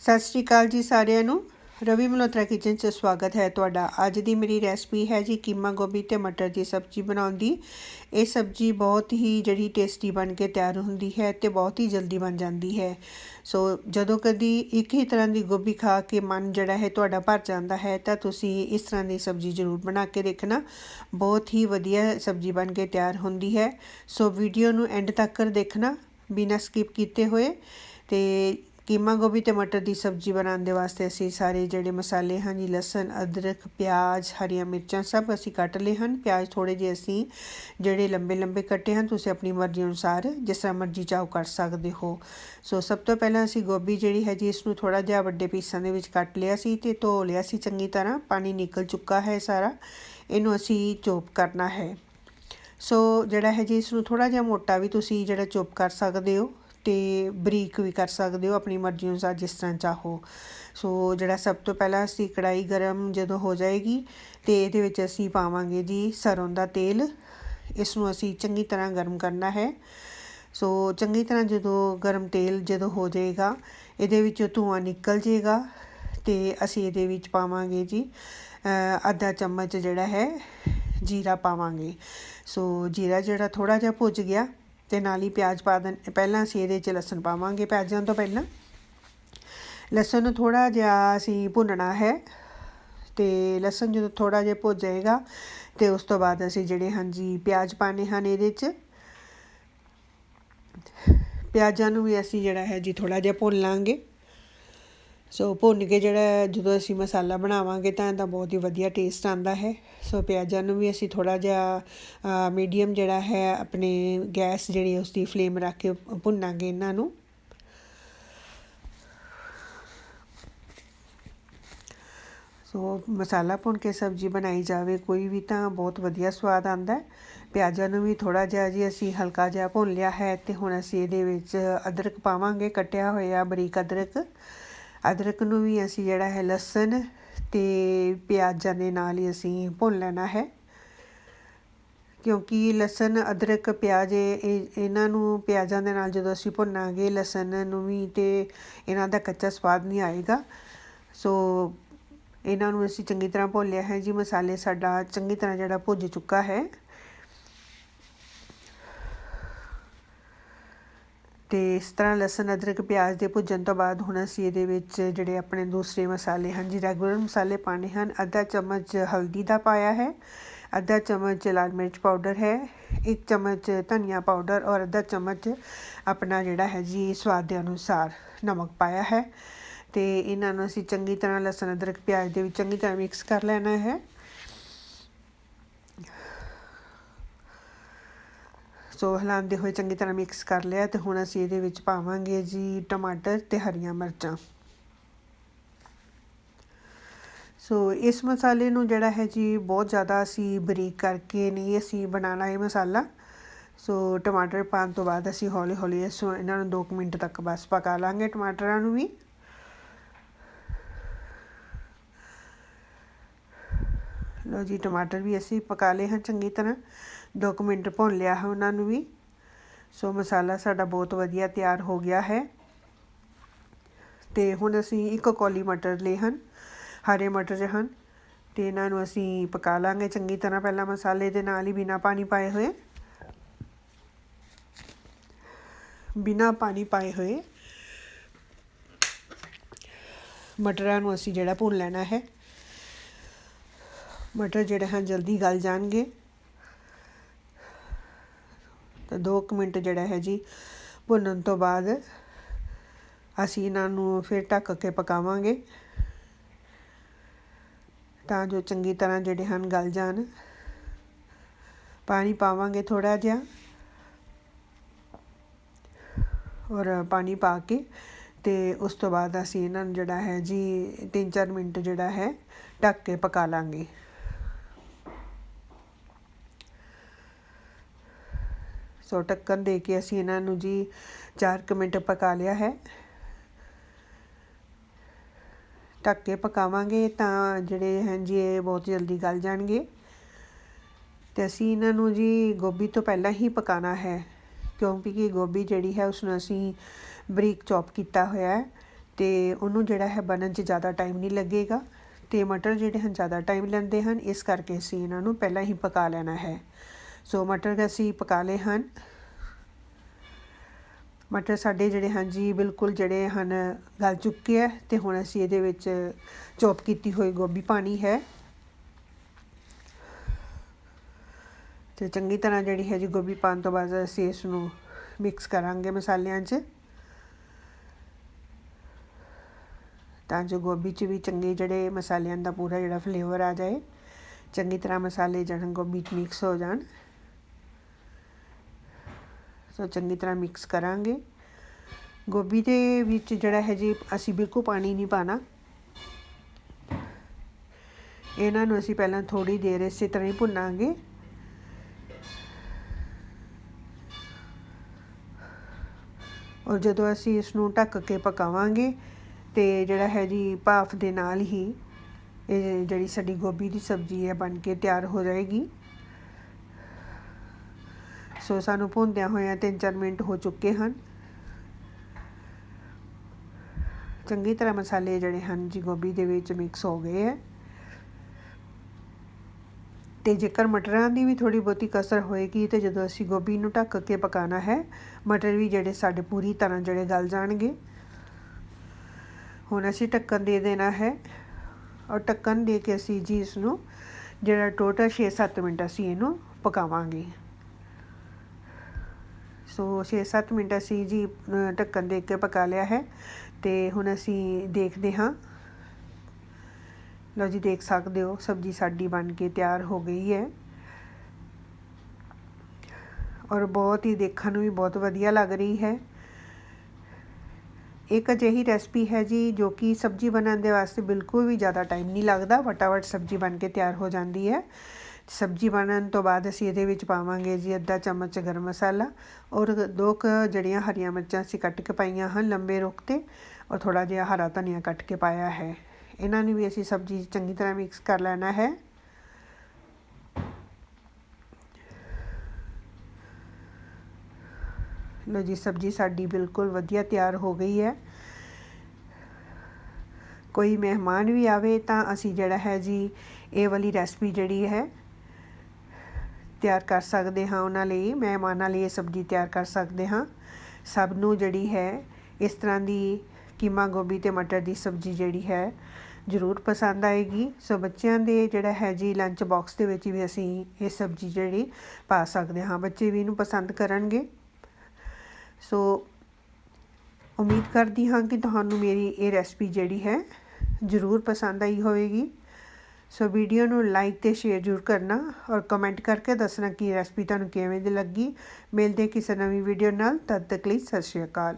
ਸਤਿ ਸ਼੍ਰੀ ਅਕਾਲ ਜੀ ਸਾਰਿਆਂ ਨੂੰ। ਰਵੀ ਮਲਹੋਤਰਾ ਕਿਚਨ 'ਚ ਸਵਾਗਤ ਹੈ ਤੁਹਾਡਾ। ਅੱਜ ਦੀ ਮੇਰੀ ਰੈਸਪੀ ਹੈ ਜੀ ਕੀਮਾ ਗੋਭੀ ਤੇ ਮਟਰ ਦੀ ਸਬਜ਼ੀ ਬਣਾਉਣ ਦੀ। ਇਹ ਸਬਜ਼ੀ ਬਹੁਤ ਹੀ ਜਿਹੜੀ ਟੇਸਟੀ ਬਣ ਕੇ ਤਿਆਰ ਹੁੰਦੀ ਹੈ ਤੇ ਬਹੁਤ ਹੀ ਜਲਦੀ ਬਣ ਜਾਂਦੀ ਹੈ। ਸੋ ਜਦੋਂ ਕਦੀ ਇੱਕ ਹੀ ਤਰ੍ਹਾਂ ਦੀ ਗੋਭੀ ਖਾ ਕੇ ਮਨ ਜਿਹੜਾ ਹੈ ਤੁਹਾਡਾ ਭਰ ਜਾਂਦਾ ਹੈ ਤਾਂ ਤੁਸੀਂ ਇਸ ਤਰ੍ਹਾਂ ਦੀ ਸਬਜ਼ੀ ਜ਼ਰੂਰ ਬਣਾ ਕੇ ਦੇਖਣਾ। ਬਹੁਤ ਹੀ ਵਧੀਆ ਸਬਜ਼ੀ ਬਣ ਕੇ ਤਿਆਰ ਹੁੰਦੀ ਹੈ। ਸੋ ਵੀਡੀਓ ਨੂੰ ਐਂਡ ਤੱਕ ਦੇਖਣਾ, ਬਿਨਾਂ ਸਕਿਪ ਕੀਤੇ ਹੋਏ। ਤੇ ਕੀਮਾ ਗੋਭੀ ਤੇ ਮਟਰ ਦੀ ਸਬਜ਼ੀ ਬਣਾਉਣ ਦੇ ਵਾਸਤੇ ਅਸੀਂ ਸਾਰੇ ਜਿਹੜੇ ਮਸਾਲੇ ਹਨ ਜੀ, ਲਸਣ, ਅਦਰਕ, ਪਿਆਜ਼, ਹਰੀਆਂ ਮਿਰਚਾਂ ਸਭ ਅਸੀਂ ਕੱਟ ਲਏ ਹਨ। ਪਿਆਜ਼ ਥੋੜੇ ਜਿਹੇ ਅਸੀਂ ਜਿਹੜੇ ਲੰਬੇ ਲੰਬੇ ਕੱਟੇ ਹਨ, ਤੁਸੀਂ ਆਪਣੀ ਮਰਜ਼ੀ ਅਨੁਸਾਰ ਜਿਸ ਤਰ੍ਹਾਂ ਮਰਜ਼ੀ ਚਾਹੋ ਕਰ ਸਕਦੇ ਹੋ। ਸੋ ਸਭ ਤੋਂ ਪਹਿਲਾਂ ਅਸੀਂ ਗੋਭੀ ਜਿਹੜੀ ਹੈ ਜੀ, ਇਸ ਨੂੰ ਥੋੜਾ ਜਿਹਾ ਵੱਡੇ ਪੀਸਾਂ ਦੇ ਵਿੱਚ ਕੱਟ ਲਿਆ ਸੀ ਤੇ ਧੋ ਲਿਆ ਸੀ ਚੰਗੀ ਤਰ੍ਹਾਂ। ਪਾਣੀ ਨਿਕਲ ਚੁੱਕਾ ਹੈ ਸਾਰਾ। ਇਹਨੂੰ ਅਸੀਂ ਚੋਪ ਕਰਨਾ ਹੈ। ਸੋ ਜਿਹੜਾ ਹੈ ਜੀ, ਇਸ ਨੂੰ ਥੋੜਾ ਜਿਹਾ ਮੋਟਾ ਵੀ ਤੁਸੀਂ ਜਿਹੜਾ ਚੋਪ ਕਰ ਸਕਦੇ ਹੋ। ਅਤੇ ਬਰੀਕ ਵੀ ਕਰ ਸਕਦੇ ਹੋ ਆਪਣੀ ਮਰਜ਼ੀ ਅਨੁਸਾਰ ਜਿਸ ਤਰ੍ਹਾਂ ਚਾਹੋ। ਸੋ ਜਿਹੜਾ ਸਭ ਤੋਂ ਪਹਿਲਾਂ ਅਸੀਂ ਕੜਾਈ ਗਰਮ ਜਦੋਂ ਹੋ ਜਾਏਗੀ ਅਤੇ ਇਹਦੇ ਵਿੱਚ ਅਸੀਂ ਪਾਵਾਂਗੇ ਜੀ ਸਰੋਂ ਦਾ ਤੇਲ। ਇਸ ਨੂੰ ਅਸੀਂ ਚੰਗੀ ਤਰ੍ਹਾਂ ਗਰਮ ਕਰਨਾ ਹੈ। ਸੋ ਚੰਗੀ ਤਰ੍ਹਾਂ ਜਦੋਂ ਗਰਮ ਤੇਲ ਜਦੋਂ ਹੋ ਜਾਏਗਾ, ਇਹਦੇ ਵਿੱਚੋਂ ਧੂਆਂ ਨਿਕਲ ਜਾਏਗਾ ਤੇ ਅਸੀਂ ਇਹਦੇ ਵਿੱਚ ਪਾਵਾਂਗੇ ਜੀ ਅੱਧਾ ਚਮਚ ਜਿਹੜਾ ਹੈ ਜੀਰਾ ਪਾਵਾਂਗੇ। ਸੋ ਜੀਰਾ ਜਿਹੜਾ ਥੋੜਾ ਜਿਹਾ ਭੁੱਜ ਗਿਆ ਤੇ ਨਾਲ ਹੀ ਪਿਆਜ਼ ਪਾ ਦੇਣ। ਪਹਿਲਾਂ ਅਸੀਂ ਇਹਦੇ 'ਚ ਲਸਣ ਪਾਵਾਂਗੇ। ਪਿਆਜ਼ਾਂ ਤੋਂ ਪਹਿਲਾਂ ਲਸਣ ਨੂੰ ਥੋੜਾ ਜਿਹਾ ਅਸੀਂ ਭੁੰਨਣਾ ਹੈ ਤੇ ਲਸਣ ਜਦੋਂ ਥੋੜਾ ਜਿਹਾ ਭੁੱਜ ਜਾਏਗਾ ਤੇ ਉਸ ਤੋਂ ਬਾਅਦ ਅਸੀਂ ਜਿਹੜੇ ਹਾਂਜੀ ਪਿਆਜ਼ ਪਾਣੇ ਹਨ ਇਹਦੇ 'ਚ, ਪਿਆਜ਼ਾਂ ਨੂੰ ਵੀ ਅਸੀਂ ਜਿਹੜਾ ਹੈ ਜੀ ਥੋੜਾ ਜਿਹਾ ਭੁੰਨ ਲਾਂਗੇ। ਸੋ ਭੁੰਨ ਕੇ ਜਿਹੜਾ ਜਦੋਂ ਅਸੀਂ ਮਸਾਲਾ ਬਣਾਵਾਂਗੇ ਤਾਂ ਇਹਦਾ ਬਹੁਤ ਹੀ ਵਧੀਆ ਟੇਸਟ ਆਉਂਦਾ ਹੈ। ਸੋ ਪਿਆਜ਼ਾਂ ਨੂੰ ਵੀ ਅਸੀਂ ਥੋੜਾ ਜਿਹਾ ਮੀਡੀਅਮ ਜਿਹੜਾ ਹੈ, ਆਪਣੇ ਗੈਸ ਜਿਹੜੀ ਉਸ ਦੀ ਫਲੇਮ ਰੱਖ ਕੇ ਭੁੰਨਾਂਗੇ ਇਹਨਾਂ ਨੂੰ। ਸੋ ਮਸਾਲਾ ਭੁੰਨ ਕੇ ਸਬਜ਼ੀ ਬਣਾਈ ਜਾਵੇ, ਕੋਈ ਵੀ ਤਾਂ ਬਹੁਤ ਵਧੀਆ ਸਵਾਦ ਆਉਂਦਾ ਹੈ। ਪਿਆਜ਼ਾਂ ਨੂੰ ਵੀ ਥੋੜਾ ਜਿਹਾ ਜੀ ਅਸੀਂ ਹਲਕਾ ਜਿਹਾ ਭੁੰਨ ਲਿਆ ਹੈ ਤੇ ਹੁਣ ਅਸੀਂ ਇਹਦੇ ਵਿੱਚ ਅਦਰਕ ਪਾਵਾਂਗੇ, ਕੱਟਿਆ ਹੋਇਆ ਬਰੀਕ ਅਦਰਕ। ਅਦਰਕ ਨੂੰ ਵੀ ਅਸੀਂ ਜਿਹੜਾ ਹੈ ਲਸਣ ਅਤੇ ਪਿਆਜ਼ਾਂ ਦੇ ਨਾਲ ਹੀ ਅਸੀਂ ਭੁੰਨ ਲੈਣਾ ਹੈ। ਕਿਉਂਕਿ ਲਸਣ, ਅਦਰਕ, ਪਿਆਜ਼ ਇਹਨਾਂ ਨੂੰ ਪਿਆਜ਼ਾਂ ਦੇ ਨਾਲ ਜਦੋਂ ਅਸੀਂ ਭੁੰਨਾਂਗੇ ਲਸਣ ਨੂੰ ਵੀ ਤੇ ਇਹਨਾਂ ਦਾ ਕੱਚਾ ਸਵਾਦ ਨਹੀਂ ਆਏਗਾ। ਸੋ ਇਹਨਾਂ ਨੂੰ ਅਸੀਂ ਚੰਗੀ ਤਰ੍ਹਾਂ ਭੁੱਲਿਆ ਹੈ। ਜੀ ਮਸਾਲੇ ਸਾਡਾ ਚੰਗੀ ਤਰ੍ਹਾਂ ਜਿਹੜਾ ਭੁੱਜ ਚੁੱਕਾ ਹੈ। ਅਤੇ ਇਸ ਤਰ੍ਹਾਂ ਲਸਣ, ਅਦਰਕ, ਪਿਆਜ਼ ਦੇ ਭੁੱਜਣ ਤੋਂ ਬਾਅਦ ਹੁਣ ਅਸੀਂ ਇਹਦੇ ਵਿੱਚ ਜਿਹੜੇ ਆਪਣੇ ਦੂਸਰੇ ਮਸਾਲੇ ਹਨ, ਜੀ ਰੈਗੂਲਰ ਮਸਾਲੇ ਪਾਣੇ ਹਨ। ਅੱਧਾ ਚਮਚ ਹਲਦੀ ਦਾ ਪਾਇਆ ਹੈ, ਅੱਧਾ ਚਮਚ ਲਾਲ ਮਿਰਚ ਪਾਊਡਰ ਹੈ, ਇੱਕ ਚਮਚ ਧਨੀਆ ਪਾਊਡਰ ਔਰ ਅੱਧਾ ਚਮਚ ਆਪਣਾ ਜਿਹੜਾ ਹੈ ਜੀ ਸਵਾਦ ਦੇ ਅਨੁਸਾਰ ਨਮਕ ਪਾਇਆ ਹੈ। ਤੇ ਇਹਨਾਂ ਨੂੰ ਅਸੀਂ ਚੰਗੀ ਤਰ੍ਹਾਂ ਲਸਣ, ਅਦਰਕ, ਪਿਆਜ਼ ਦੇ ਵਿੱਚ ਚੰਗੀ ਤਰ੍ਹਾਂ ਮਿਕਸ ਕਰ ਲੈਣਾ ਹੈ। ਸੋ ਹਿਲਾਉਂਦੇ ਹੋਏ ਚੰਗੀ ਤਰ੍ਹਾਂ ਮਿਕਸ ਕਰ ਲਿਆ ਤੇ ਹੁਣ ਅਸੀਂ ਇਹਦੇ ਵਿੱਚ ਪਾਵਾਂਗੇ ਜੀ ਟਮਾਟਰ ਤੇ ਹਰੀਆਂ ਮਿਰਚਾਂ। ਸੋ ਇਸ ਮਸਾਲੇ ਨੂੰ ਜਿਹੜਾ ਹੈ ਜੀ ਬਹੁਤ ਜ਼ਿਆਦਾ ਅਸੀਂ ਬਰੀਕ ਕਰਕੇ ਨਹੀਂ ਅਸੀਂ ਬਣਾਉਣਾ ਇਹ ਮਸਾਲਾ। ਸੋ ਟਮਾਟਰ ਪਾਉਣ ਤੋਂ ਬਾਅਦ ਅਸੀਂ ਹੌਲੀ ਹੌਲੀ ਇਸ ਇਹਨਾਂ ਨੂੰ 2 ਮਿੰਟ ਤੱਕ ਬਸ ਪਕਾ ਲਾਂਗੇ ਟਮਾਟਰਾਂ ਨੂੰ ਵੀ। ਲੋ ਜੀ, ਟਮਾਟਰ ਵੀ ਅਸੀਂ ਪਕਾ ਲਏ ਹਨ ਚੰਗੀ ਤਰ੍ਹਾਂ। 2 ਮਿੰਟ ਭੁੰਨ ਲਿਆ ਹੈ ਉਹਨਾਂ ਨੂੰ ਵੀ। ਸੋ ਮਸਾਲਾ ਸਾਡਾ ਬਹੁਤ ਵਧੀਆ ਤਿਆਰ ਹੋ ਗਿਆ ਹੈ। ਤੇ ਹੁਣ ਅਸੀਂ ਇੱਕ ਕੌਲੀ ਮਟਰ ਲਏ ਹਨ, ਹਰੇ ਮਟਰ ਹਨ। ਤੇ ਇਹਨਾਂ ਨੂੰ ਅਸੀਂ ਪਕਾ ਲਾਂਗੇ ਚੰਗੀ ਤਰ੍ਹਾਂ ਪਹਿਲਾਂ ਮਸਾਲੇ ਦੇ ਨਾਲ ਹੀ ਬਿਨਾ ਪਾਣੀ ਪਾਏ ਹੋਏ। ਬਿਨਾ ਪਾਣੀ ਪਾਏ ਹੋਏ ਮਟਰਾਂ ਨੂੰ ਅਸੀਂ ਜਿਹੜਾ ਭੁੰਨ ਲੈਣਾ ਹੈ। ਮਟਰ ਜਿਹੜੇ ਹਨ ਜਲਦੀ ਗਲ ਜਾਣਗੇ। ਤਾਂ 2 ਮਿੰਟ ਜਿਹੜਾ ਹੈ ਜੀ ਭੁੰਨਣ ਤੋਂ ਬਾਅਦ ਅਸੀਂ ਇਹਨਾਂ ਨੂੰ ਫਿਰ ਢੱਕ ਕੇ ਪਕਾਵਾਂਗੇ। ਤਾਂ ਜੋ ਚੰਗੀ ਤਰ੍ਹਾਂ ਜਿਹੜੇ ਹਨ ਗਲ ਜਾਣ। ਪਾਣੀ ਪਾਵਾਂਗੇ ਥੋੜਾ ਜਿਹਾ। ਔਰ ਪਾਣੀ ਪਾ ਕੇ ਤੇ ਉਸ ਤੋਂ ਬਾਅਦ ਅਸੀਂ ਇਹਨਾਂ ਨੂੰ ਜਿਹੜਾ ਹੈ ਜੀ 3-4 ਮਿੰਟ ਜਿਹੜਾ ਹੈ ਢੱਕ ਕੇ ਪਕਾ ਲਾਂਗੇ। ਸੋ ਟੱਕਣ ਦੇ ਕੇ ਅਸੀਂ ਇਹਨਾਂ ਨੂੰ ਜੀ 4 ਮਿੰਟ ਪਕਾ ਲਿਆ ਹੈ। ਢੱਕ ਕੇ ਪਕਾਵਾਂਗੇ ਤਾਂ ਜਿਹੜੇ ਹਨ ਜੀ, ਇਹ ਬਹੁਤ ਜਲਦੀ ਗਲ ਜਾਣਗੇ। ਤੇ ਅਸੀਂ ਇਹਨਾਂ ਨੂੰ ਜੀ ਗੋਭੀ ਤੋਂ ਪਹਿਲਾਂ ਹੀ ਪਕਾਣਾ ਹੈ, ਕਿਉਂਕਿ ਗੋਭੀ ਜਿਹੜੀ ਹੈ ਉਸ ਨੂੰ ਅਸੀਂ ਬਰੀਕ ਚੌਪ ਕੀਤਾ ਹੋਇਆ ਹੈ ਤੇ ਉਹਨੂੰ ਜਿਹੜਾ ਹੈ ਬਣਨ 'ਚ ਜ਼ਿਆਦਾ ਟਾਈਮ ਨਹੀਂ ਲੱਗੇਗਾ ਤੇ ਮਟਰ ਜਿਹੜੇ ਹਨ ਜ਼ਿਆਦਾ ਟਾਈਮ ਲੈਂਦੇ ਹਨ, ਇਸ ਕਰਕੇ ਅਸੀਂ ਇਹਨਾਂ ਨੂੰ ਪਹਿਲਾਂ ਹੀ ਪਕਾ ਲੈਣਾ ਹੈ। ਸੋ ਮਟਰ ਅਸੀਂ ਪਕਾ ਲਏ ਹਨ। ਮਟਰ ਸਾਡੇ ਜਿਹੜੇ ਹਨ ਜੀ, ਬਿਲਕੁਲ ਜਿਹੜੇ ਹਨ ਗਲ ਚੁੱਕੇ ਹੈ ਤੇ ਹੁਣ ਅਸੀਂ ਇਹਦੇ ਵਿੱਚ ਚੌਪ ਕੀਤੀ ਹੋਈ ਗੋਭੀ ਪਾਣੀ ਹੈ। ਤੇ ਚੰਗੀ ਤਰ੍ਹਾਂ ਜਿਹੜੀ ਹੈ ਜੀ ਗੋਭੀ ਪਾਣ ਤੋਂ ਬਾਅਦ ਅਸੀਂ ਇਸ ਨੂੰ ਮਿਕਸ ਕਰਾਂਗੇ ਮਸਾਲਿਆਂ 'ਚ। ਤਾਂ ਜੋ ਗੋਭੀ 'ਚ ਵੀ ਚੰਗੇ ਜਿਹੜੇ ਮਸਾਲਿਆਂ ਦਾ ਪੂਰਾ ਜਿਹੜਾ ਫਲੇਵਰ ਆ ਜਾਏ, ਚੰਗੀ ਤਰ੍ਹਾਂ ਮਸਾਲੇ ਜਿਹੜੇ ਗੋਭੀ 'ਚ ਮਿਕਸ ਹੋ ਜਾਣ। ਸੋ ਚੰਗੀ ਤਰ੍ਹਾਂ ਮਿਕਸ ਕਰਾਂਗੇ। ਗੋਭੀ ਦੇ ਵਿੱਚ ਜਿਹੜਾ ਹੈ ਜੀ ਅਸੀਂ ਬਿਲਕੁਲ ਪਾਣੀ ਨਹੀਂ ਪਾਣਾ। ਇਹਨਾਂ ਨੂੰ ਅਸੀਂ ਪਹਿਲਾਂ ਥੋੜੀ ਦੇਰ ਇਸੇ ਤਰ੍ਹਾਂ ਹੀ ਭੁੰਨਾਂਗੇ। ਔਰ ਜਦੋਂ ਅਸੀਂ ਇਸ ਨੂੰ ਢੱਕ ਕੇ ਪਕਾਵਾਂਗੇ ਤੇ ਜਿਹੜਾ ਹੈ ਜੀ ਭਾਫ ਦੇ ਨਾਲ ਹੀ ਇਹ ਜਿਹੜੀ ਸਾਡੀ ਗੋਭੀ ਦੀ ਸਬਜ਼ੀ ਹੈ ਬਣ ਕੇ ਤਿਆਰ ਹੋ ਜਾਏਗੀ। ਸੋ ਸਾਨੂੰ ਭੁੰਦਿਆਂ ਹੋਇਆਂ 3-4 ਮਿੰਟ ਹੋ ਚੁੱਕੇ ਹਨ। ਚੰਗੀ ਤਰ੍ਹਾਂ ਮਸਾਲੇ ਜਿਹੜੇ ਹਨ ਜੀ ਗੋਭੀ ਦੇ ਵਿੱਚ ਮਿਕਸ ਹੋ ਗਏ ਹੈ। ਤੇ ਜੇਕਰ ਮਟਰਾਂ ਦੀ ਵੀ ਥੋੜੀ ਬਹੁਤੀ ਕਸਰ ਹੋਏਗੀ ਤੇ ਜਦੋਂ ਅਸੀਂ ਗੋਭੀ ਨੂੰ ਢੱਕ ਕੇ ਪਕਾਣਾ ਹੈ, ਮਟਰ ਵੀ ਜਿਹੜੇ ਸਾਡੇ ਪੂਰੀ ਤਰ੍ਹਾਂ ਜਿਹੜੇ ਗਲ ਜਾਣਗੇ। ਹੁਣ ਅਸੀਂ ਢੱਕਣ ਦੇ ਦੇਣਾ ਹੈ ਔਰ ਢੱਕਣ ਦੇ ਕੇ ਅਸੀਂ ਜੀ ਇਸ ਨੂੰ ਜਿਹੜਾ ਟੋਟਲ 6-7 ਮਿੰਟ ਅਸੀਂ ਇਹਨੂੰ ਪਕਾਵਾਂਗੇ। ਸੋ 6-7 ਮਿੰਟ ਅਸੀਂ ਜੀ ਢੱਕਣ ਦੇ ਕੇ ਪਕਾ ਲਿਆ ਹੈ ਤੇ ਹੁਣ ਅਸੀਂ ਦੇਖਦੇ ਹਾਂ। ਲਓ ਜੀ, ਦੇਖ ਸਕਦੇ ਹੋ, ਸਬਜ਼ੀ ਸਾਡੀ ਬਣ ਕੇ ਤਿਆਰ ਹੋ ਗਈ ਹੈ। ਔਰ ਬਹੁਤ ਹੀ ਦੇਖਣ ਨੂੰ ਵੀ ਬਹੁਤ ਵਧੀਆ ਲੱਗ ਰਹੀ ਹੈ। ਇੱਕ ਅਜਿਹੀ ਰੈਸਪੀ ਹੈ ਜੀ, ਜੋ ਕਿ ਸਬਜ਼ੀ ਬਣਾਉਣ ਦੇ ਵਾਸਤੇ ਬਿਲਕੁਲ ਵੀ ਜ਼ਿਆਦਾ ਟਾਈਮ ਨਹੀਂ ਲੱਗਦਾ, ਫਟਾਫਟ ਸਬਜ਼ੀ ਬਣ ਕੇ ਤਿਆਰ ਹੋ ਜਾਂਦੀ ਹੈ। ਸਬਜ਼ੀ ਬਣਨ ਤੋਂ ਬਾਅਦ ਅਸੀਂ ਇਹਦੇ ਵਿੱਚ ਪਾਵਾਂਗੇ ਜੀ ਅੱਧਾ ਚਮਚ ਗਰਮ ਮਸਾਲਾ ਔਰ ਦੋ ਕ ਜਿਹੜੀਆਂ ਹਰੀਆਂ ਮਿਰਚਾਂ ਅਸੀਂ ਕੱਟ ਕੇ ਪਾਈਆਂ ਹਨ ਲੰਬੇ ਰੁੱਖ ਤੇ ਔਰ ਥੋੜਾ ਜਿਹਾ ਹਰਾ ਧਨੀਆ ਕੱਟ ਕੇ ਪਾਇਆ ਹੈ। ਇਹਨਾਂ ਨੂੰ ਵੀ ਅਸੀਂ ਸਬਜ਼ੀ ਚੰਗੀ ਤਰ੍ਹਾਂ ਮਿਕਸ ਕਰ ਲੈਣਾ ਹੈ। ਲੋ ਜੀ, ਸਬਜ਼ੀ ਸਾਡੀ ਬਿਲਕੁਲ ਵਧੀਆ ਤਿਆਰ ਹੋ ਗਈ ਹੈ। ਕੋਈ ਮਹਿਮਾਨ ਵੀ ਆਵੇ ਤਾਂ ਅਸੀਂ ਜਿਹੜਾ ਹੈ ਜੀ, ਇਹ ਵਾਲੀ ਰੈਸਪੀ ਜਿਹੜੀ ਹੈ ਤਿਆਰ ਕਰ ਸਕਦੇ ਹਾਂ ਉਹਨਾਂ ਲਈ, ਮਹਿਮਾਨਾਂ ਲਈ ਇਹ ਸਬਜ਼ੀ ਤਿਆਰ ਕਰ ਸਕਦੇ ਹਾਂ। ਸਭ ਨੂੰ ਜਿਹੜੀ ਹੈ, ਇਸ ਤਰ੍ਹਾਂ ਦੀ ਕੀਮਾ ਗੋਭੀ ਤੇ ਮਟਰ ਦੀ ਸਬਜ਼ੀ ਜਿਹੜੀ ਹੈ, ਜ਼ਰੂਰ ਪਸੰਦ ਆਏਗੀ। ਸੋ ਬੱਚਿਆਂ ਦੇ ਜਿਹੜਾ ਹੈ ਜੀ ਲੰਚ ਬਾਕਸ ਦੇ ਵਿੱਚ ਵੀ ਅਸੀਂ ਇਹ ਸਬਜ਼ੀ ਜਿਹੜੀ ਪਾ ਸਕਦੇ ਹਾਂ। ਬੱਚੇ ਵੀ ਇਹਨੂੰ ਪਸੰਦ ਕਰਨਗੇ। ਸੋ ਉਮੀਦ ਕਰਦੀ ਹਾਂ ਕਿ ਤੁਹਾਨੂੰ ਮੇਰੀ ਇਹ ਰੈਸਪੀ ਜਿਹੜੀ ਹੈ ਜ਼ਰੂਰ ਪਸੰਦ ਆਈ ਹੋਵੇਗੀ। ਸੋ ਵੀਡੀਓ ਨੂੰ ਲਾਈਕ ਤੇ ਸ਼ੇਅਰ ਜ਼ਰੂਰ ਕਰਨਾ ਔਰ ਕਮੈਂਟ ਕਰਕੇ ਦੱਸਣਾ ਕਿ ਰੈਸਪੀ ਤੁਹਾਨੂੰ ਕਿਵੇਂ ਦੀ ਲੱਗੀ। ਮਿਲਦੇ ਕਿਸੇ ਨਵੀਂ ਵੀਡੀਓ ਨਾਲ, ਤਦ ਤੱਕ ਲਈ ਸਤਿ ਸ਼੍ਰੀ ਅਕਾਲ।